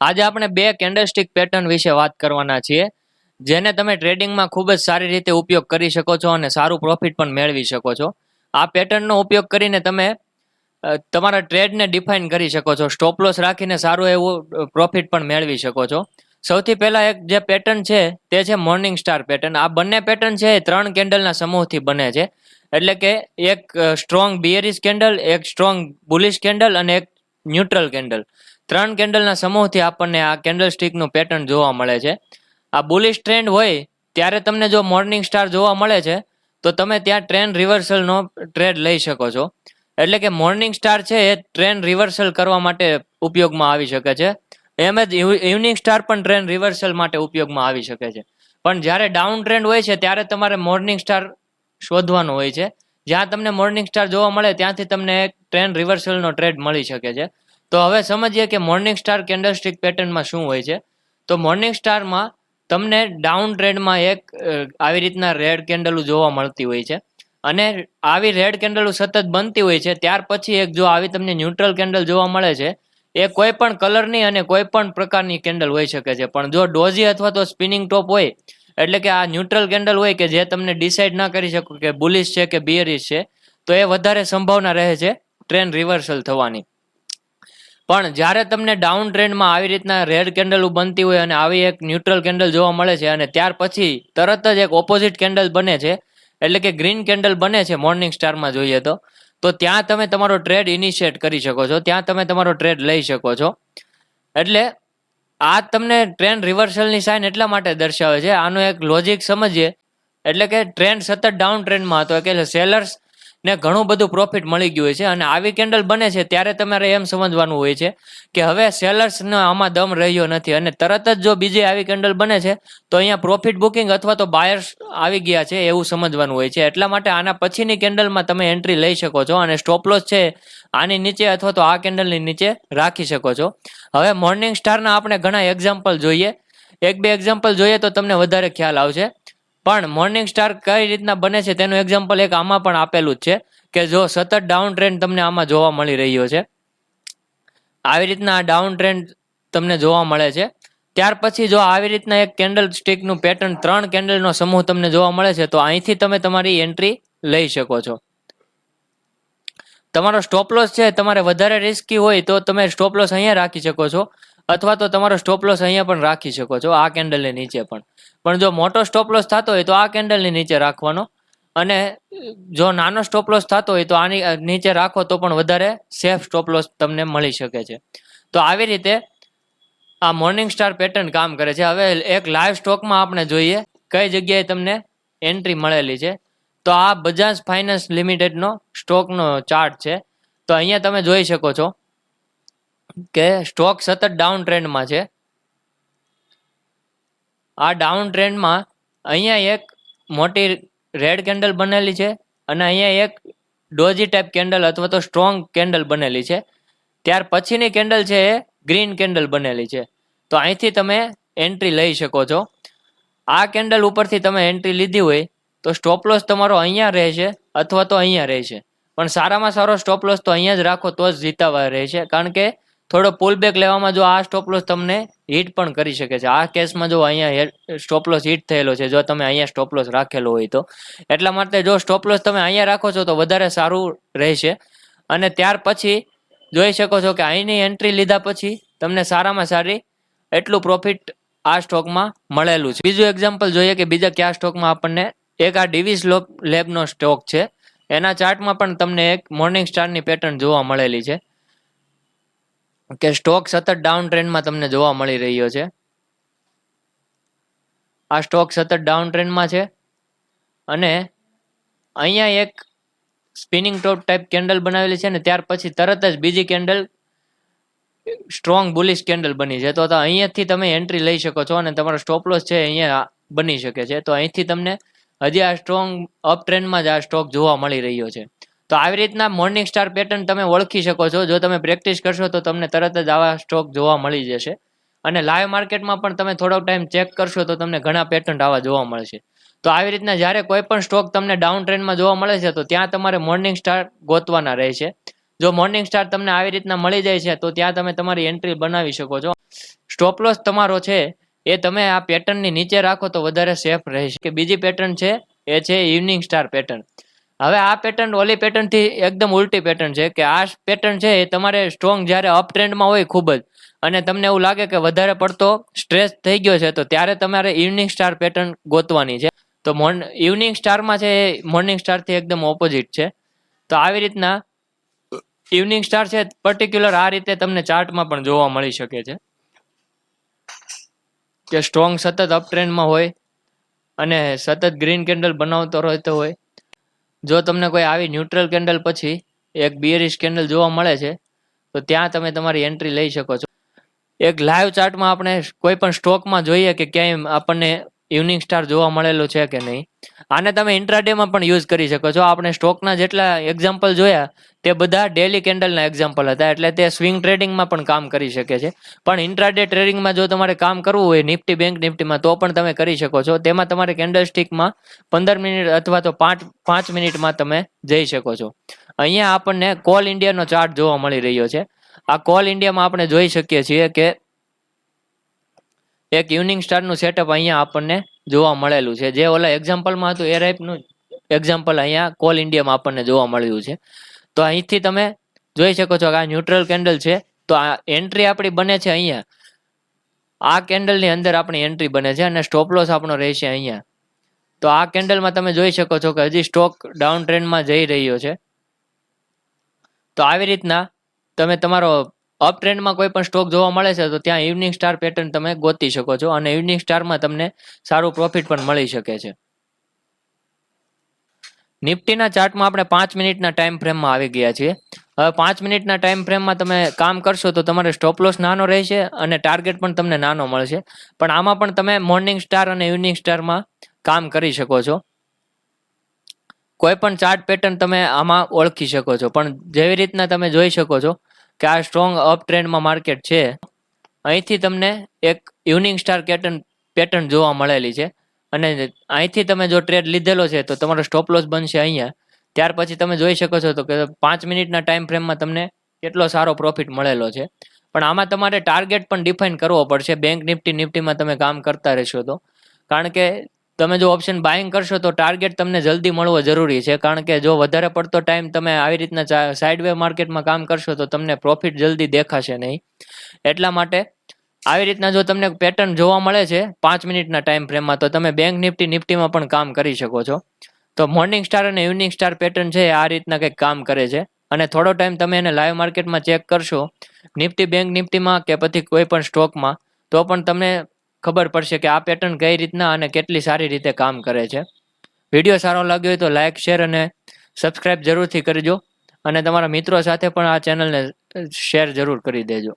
આજે આપણે બે કેન્ડલસ્ટિક પેટર્ન વિશે વાત કરવાના છીએ, જેને તમે ટ્રેડિંગમાં ખૂબ જ સારી રીતે ઉપયોગ કરી શકો છો અને સારું પ્રોફિટ પણ મેળવી શકો છો. આ પેટર્નનો ઉપયોગ કરીને તમે તમારા ટ્રેડને ડિફાઇન કરી શકો છો સ્ટોપ લોસ રાખીને સારું એવું પ્રોફિટ પણ મેળવી શકો છો. સૌથી પહેલાં એક જે પેટર્ન છે, તે છે મોર્નિંગ સ્ટાર પેટર્ન આ બંને પેટર્ન છે, એ ત્રણ કેન્ડલના સમૂહથી બને છે. એટલે કે એક સ્ટ્રોંગ બિયરિસ કેન્ડલ એક સ્ટ્રોંગ બુલિશ કેન્ડલ અને એક ન્યુટ્રલ કેન્ડલ ત્રણ કેન્ડલના સમૂહથી આપણને આ કેન્ડલ સ્ટિકનું પેટર્ન જોવા મળે છે. આ બુલિશ ટ્રેન્ડ હોય ત્યારે તમને જો મોર્નિંગ સ્ટાર જોવા મળે છે, તો તમે ત્યાં ટ્રેન્ડ રિવર્સલનો ટ્રેડ લઈ શકો છો. એટલે કે મોર્નિંગ સ્ટાર છે એ ટ્રેન્ડ રિવર્સલ કરવા માટે ઉપયોગમાં આવી શકે છે. એમ જ ઇવનિંગ સ્ટાર પણ ટ્રેન્ડ રિવર્સલ માટે ઉપયોગમાં આવી શકે છે. પણ જ્યારે ડાઉન ટ્રેન્ડ હોય છે, ત્યારે તમારે મોર્નિંગ સ્ટાર શોધવાનો હોય છે. જ્યાં તમને મોર્નિંગ સ્ટાર જોવા મળે, ત્યાંથી તમને એક ટ્રેન રિવર્સલનો ટ્રેડ મળી શકે છે. તો હવે સમજીએ કે મોર્નિંગ સ્ટાર કેન્ડલસ્ટિક પેટર્નમાં શું હોય છે. તો મોર્નિંગ સ્ટારમાં તમને ડાઉન ટ્રેન્ડમાં એક આવી રીતના રેડ કેન્ડલો જોવા મળતી હોય છે. અને આવી રેડ કેન્ડલો સતત બનતી હોય છે, ત્યાર પછી એક જો આવી તમને ન્યુટ્રલ કેન્ડલ જોવા મળે છે, એ કોઈ પણ કલરની અને કોઈ પણ પ્રકારની કેન્ડલ હોઈ શકે છે. પણ જો ડોઝી અથવા તો સ્પિનિંગ ટોપ હોય, એટલે કે આ ન્યુટ્રલ કેન્ડલ હોય કે જે તમને ડિસાઇડ ના કરી શકો કે બુલિશ છે કે બિયરિશ છે, તો એ વધારે સંભાવના રહે છે ટ્રેન રિવર્સલ થવાની. પણ જ્યારે તમને ડાઉન ટ્રેન્ડમાં આવી રીતના રેડ કેન્ડલ બનતી હોય અને આવી એક ન્યુટ્રલ કેન્ડલ જોવા મળે છે અને ત્યાર પછી તરત જ એક ઓપોઝિટ કેન્ડલ બને છે, એટલે કે ગ્રીન કેન્ડલ બને છે મોર્નિંગ સ્ટારમાં જોઈએ તો તો ત્યાં તમે તમારો ટ્રેડ ઇનિશિયેટ કરી શકો છો, ત્યાં તમે તમારો ટ્રેડ લઈ શકો છો. એટલે આ તમને ટ્રેન્ડ રિવર્સલની સાઇન એટલા માટે દર્શાવે છે, આનું એક લોજિક સમજીએ, એટલે કે ટ્રેન્ડ સતત ડાઉન ટ્રેન્ડમાં હતો કે સેલર્સ ને ઘણું બધું પ્રોફિટ મળી ગયું હોય છે. અને આવી કેન્ડલ બને છે ત્યારે તમારે એમ સમજવાનું હોય છે કે હવે સેલર્સનો આમાં દમ રહ્યો નથી. અને તરત જ જો બીજી આવી કેન્ડલ બને છે, તો અહીંયા પ્રોફિટ બુકિંગ અથવા તો બાયર્સ આવી ગયા છે એવું સમજવાનું હોય છે. એટલા માટે આના પછીની કેન્ડલમાં તમે એન્ટ્રી લઈ શકો છો અને સ્ટોપ લોસ છે આની નીચે અથવા તો આ કેન્ડલની નીચે રાખી શકો છો. હવે મોર્નિંગ સ્ટારના આપણે ઘણા એક્ઝામ્પલ જોઈએ. એક બે એક્ઝામ્પલ જોઈએ તો તમને વધારે ખ્યાલ આવશે. પણ મોર્નિંગ સ્ટાર કઈ રીતના બને છે તેનું એક્ઝામ્પલ એક આમાં પણ આપેલું જ છે કે જો સતત ડાઉન ટ્રેન્ડ તમને આમાં જોવા મળી રહ્યો છે. આવી રીતના આ ડાઉન ટ્રેન્ડ તમને જોવા મળે છે. ત્યાર પછી જો આવી રીતના એક કેન્ડલ સ્ટિકનું પેટર્ન ત્રણ કેન્ડલનો સમૂહ તમને જોવા મળે છે તો અહીંથી તમે તમારી એન્ટ્રી લઈ શકો છો. તમારો સ્ટોપ લોસ છે, તમારે વધારે રિસ્કી હોય તો તમે સ્ટોપ લોસ અહીંયા રાખી શકો છો અથવા તો તમારો સ્ટોપ લોસ અહીંયા પણ રાખી શકો છો, આ કેન્ડલની નીચે પણ. પણ જો મોટો સ્ટોપ લોસ થતો હોય તો આ કેન્ડલની નીચે રાખવાનો. અને જો નાનો સ્ટોપ થતો હોય તો આની નીચે રાખો તો પણ વધારે સેફ સ્ટોપ લોસ તમને મળી શકે છે. તો આવી રીતે આ મોર્નિંગ સ્ટાર પેટર્ન કામ કરે છે. હવે એક લાઈવ સ્ટોકમાં આપણે જોઈએ કઈ જગ્યાએ તમને એન્ટ્રી મળેલી છે. તો આ બજાજ ફાઇનાન્સ લિમિટેડનો સ્ટોકનો ચાર્ટ છે. તો અહીંયા તમે જોઈ શકો છો કે સ્ટોક સતત ડાઉન ટ્રેન્ડમાં છે. આ ડાઉન ટ્રેન્ડમાં અહીંયા એક મોટી રેડ કેન્ડલ બનેલી છે અને અહીંયા એક ડોઝી ટાઈપ કેન્ડલ અથવા તો સ્ટ્રોંગ કેન્ડલ બનેલી છે. ત્યાર પછીની કેન્ડલ છે એ ગ્રીન કેન્ડલ બનેલી છે. તો અહીંથી તમે એન્ટ્રી લઈ શકો છો. આ કેન્ડલ ઉપરથી તમે એન્ટ્રી લીધી હોય તો સ્ટોપ લોસ તમારો અહીંયા રહેશે અથવા તો અહીંયા રહેશે. પણ સારામાં સારો સ્ટોપ લોસ તો અહીંયા જ રાખો તો જ જીતાવા રહેશે. કારણ કે થોડો પુલ બેક લેવામાં જો આ સ્ટોપ લોસ તમને હિટ પણ કરી શકે છે. આ કેસમાં જો અહીંયા સ્ટોપ લોસ હિટ થયેલો છે, જો તમે અહીંયા સ્ટોપ લોસ રાખેલો હોય તો. એટલા માટે જો સ્ટોપ લોસ તમે અહીંયા રાખો છો તો વધારે સારું રહેશે. અને ત્યાર પછી જોઈ શકો છો કે અહીંની એન્ટ્રી લીધા પછી તમને સારામાં સારી એટલું પ્રોફિટ આ સ્ટોકમાં મળેલું છે. બીજું એક્ઝામ્પલ જોઈએ કે બીજા કયા સ્ટોકમાં આપણને એક આ ડીવીસ લેબનો સ્ટોક છે. એના ચાર્ટમાં પણ તમને એક મોર્નિંગ સ્ટારની પેટર્ન જોવા મળેલી છે. કે સ્ટોક સતત ડાઉન ટ્રેન્ડમાં તમને જોવા મળી રહ્યો છે. આ સ્ટોક સતત ડાઉન ટ્રેન્ડમાં છે. અને અહીંયા એક સ્પિનિંગ ટોપ ટાઈપ કેન્ડલ બનાવેલી છે ને ત્યાર પછી તરત જ બીજી કેન્ડલ સ્ટ્રોંગ બુલિશ કેન્ડલ બની છે. તો અહીંયાથી તમે એન્ટ્રી લઈ શકો છો અને તમારો સ્ટોપ લોસ છે અહીંયા બની શકે છે. તો અહીંથી તમને હજી આ સ્ટ્રોંગ અપ ટ્રેન્ડમાં જ આ સ્ટોક જોવા મળી રહ્યો છે. તો આવી રીતના મોર્નિંગ સ્ટાર પેટર્ન તમે ઓળખી શકો છો. જો તમે પ્રેક્ટિસ કરશો તો તમને તરત જ આવા સ્ટોક જોવા મળી જશે. અને લાઈવ માર્કેટમાં પણ તમે થોડોક ટાઈમ ચેક કરશો તો તમને ઘણા પેટર્ન આવા જોવા મળશે. તો આવી રીતના જ્યારે કોઈ પણ સ્ટોક તમને ડાઉન ટ્રેન્ડમાં જોવા મળે છે, તો ત્યાં તમારે મોર્નિંગ સ્ટાર ગોતવાના રહેશે. જો મોર્નિંગ સ્ટાર તમને આવી રીતના મળી જાય છે, તો ત્યાં તમે તમારી એન્ટ્રી બનાવી શકો છો. સ્ટોપ લોસ તમારો છે, એ તમે આ પેટર્નની નીચે રાખો તો વધારે સેફ રહેશે. કે બીજી પેટર્ન છે, એ છે ઇવનિંગ સ્ટાર પેટર્ન હવે આ પેટર્ન ઓલી પેટર્નથી એકદમ ઉલટી પેટર્ન છે કે આ પેટર્ન છે એ તમારે સ્ટ્રોંગ જ્યારે અપ ટ્રેન્ડમાં હોય ખૂબ જ. અને તમને એવું લાગે કે વધારે પડતો સ્ટ્રેસ થઈ ગયો છે, તો ત્યારે તમારે ઇવનિંગ સ્ટાર પેટર્ન ગોતવાની છે. તો મોર્ન ઇવનિંગ સ્ટારમાં છે એ મોર્નિંગ સ્ટારથી એકદમ ઓપોઝિટ છે. તો આવી રીતના ઇવનિંગ સ્ટાર છે પર્ટિક્યુલર આ રીતે તમને ચાર્ટમાં પણ જોવા મળી શકે છે. કે સ્ટ્રોંગ સતત અપ ટ્રેન્ડમાં હોય અને સતત ગ્રીન કેન્ડલ બનાવતો રહેતો હોય. જો તમને કોઈ આવી ન્યુટ્રલ કેન્ડલ પછી એક બિયરિશ કેન્ડલ જોવા મળે છે, તો ત્યાં તમે તમારી એન્ટ્રી લઈ શકો છો. એક લાઈવ ચાર્ટમાં આપણે કોઈ પણ સ્ટોકમાં જોઈએ કે ક્યાંય આપણને ઇવનિંગ સ્ટાર જોવા મળેલો છે કે નહીં? આને તમે ઇન્ટ્રાડેમાં પણ યુઝ કરી શકો છો. આપણે સ્ટોકના જેટલા એક્ઝામ્પલ જોયા, તે બધા ડેલી કેન્ડલના એક્ઝામ્પલ હતા. એટલે તે સ્વિંગ ટ્રેડિંગમાં પણ કામ કરી શકે છે. પણ ઇન્ટ્રાડે ટ્રેડિંગમાં જો તમારે કામ કરવું હોય નિફ્ટી બેંક નિફ્ટીમાં તો પણ તમે કરી શકો છો. તેમાં તમારે કેન્ડલ સ્ટિકમાં પંદર મિનિટ અથવા તો પાંચ પાંચ મિનિટમાં તમે જઈ શકો છો. અહીંયા આપણને કોલ ઇન્ડિયાનો ચાર્ટ જોવા મળી રહ્યો છે. આ કોલ ઇન્ડિયામાં આપણે જોઈ શકીએ છીએ કે એક ઇવનિંગ સ્ટારનું સેટઅપ અહીંયા આપણને જોવા મળેલું છે. જે ઓલા એક્ઝામ્પલમાં હતું, એ ટાઈપનું એક્ઝામ્પલ અહીંયા કોલ ઇન્ડિયામાં આપણને જોવા મળ્યું છે. તો અહીંથી તમે જોઈ શકો છો કે આ ન્યુટ્રલ કેન્ડલ છે. તો આ એન્ટ્રી આપણી બને છે અહીંયા. આ કેન્ડલની અંદર આપણી એન્ટ્રી બને છે અને સ્ટોપ લોસ આપણો રહેશે અહીંયા. તો આ કેન્ડલમાં તમે જોઈ શકો છો કે હજી સ્ટોક ડાઉન ટ્રેન્ડમાં જઈ રહ્યો છે. તો આવી રીતના તમે તમારો અપ ટ્રેન્ડમાં કોઈ પણ સ્ટોક જોવા મળે છે, તો ત્યાં ઇવનિંગ સ્ટાર પેટર્ન તમે ગોતી શકો છો અને ઇવનિંગ સ્ટારમાં તમને સારું પ્રોફિટ પણ મળી શકે છે. નિફ્ટીના ચાર્ટમાં આપણે પાંચ મિનિટના ટાઈમ ફ્રેમમાં આવી ગયા છીએ. હવે પાંચ મિનિટના ટાઈમ ફ્રેમમાં તમે કામ કરશો તો તમારે સ્ટોપ લોસ નાનો રહેશે અને ટાર્ગેટ પણ તમને નાનો મળશે. પણ આમાં પણ તમે મોર્નિંગ સ્ટાર અને ઇવનિંગ સ્ટારમાં કામ કરી શકો છો. કોઈ પણ ચાર્ટ પેટર્ન તમે આમાં ઓળખી શકો છો. પણ જેવી રીતના તમે જોઈ શકો છો કે આ સ્ટ્રોંગ અપ ટ્રેન્ડમાં માર્કેટ છે. અહીંથી તમને એક ઇવનિંગ સ્ટાર પેટર્ન પેટર્ન જોવા મળેલી છે. અને અહીંથી તમે જો ટ્રેડ લીધેલો છે, તો તમારો સ્ટોપ લોસ બનશે અહીંયા. ત્યાર પછી તમે જોઈ શકો છો તો કે પાંચ મિનિટના ટાઈમ ફ્રેમમાં તમને કેટલો સારો પ્રોફિટ મળેલો છે. પણ આમાં તમારે ટાર્ગેટ પણ ડિફાઇન કરવો પડશે. બેંક નિફ્ટી નિફ્ટીમાં તમે કામ કરતા રહેશો તો. કારણ કે તમે જો ઓપ્શન બાઇંગ કરશો તો ટાર્ગેટ તમને જલ્દી મળવો જરૂરી છે. કારણ કે જો વધારે પડતો ટાઈમ તમે આવી રીતના સાઇડવે માર્કેટમાં કામ કરશો તો તમને પ્રોફિટ જલ્દી દેખાશે નહીં. એટલા માટે આવી રીતના જો તમને પેટર્ન જોવા મળે છે, પાંચ મિનિટના ટાઈમ ફ્રેમમાં તો તમે બેંક નિફ્ટી, નિફ્ટીમાં પણ કામ કરી શકો છો. તો મોર્નિંગ સ્ટાર અને ઇવનિંગ સ્ટાર પેટર્ન છે આ રીતના કંઈક કામ કરે છે. અને થોડો ટાઈમ તમે એને લાઈવ માર્કેટમાં ચેક કરશો, નિફ્ટી બેંક નિફ્ટીમાં કે પછી કોઈ પણ સ્ટોકમાં તો પણ તમને ખબર પડશે કે આ પેટર્ન કઈ રીતના અને કેટલી સારી રીતે કામ કરે છે. વીડિયો સારો લાગ્યો હોય તો લાઇક શેર અને સબસ્ક્રાઇબ જરૂરથી કરજો. અને તમારા મિત્રો સાથે પણ આ ચેનલને શેર જરૂર કરી દેજો.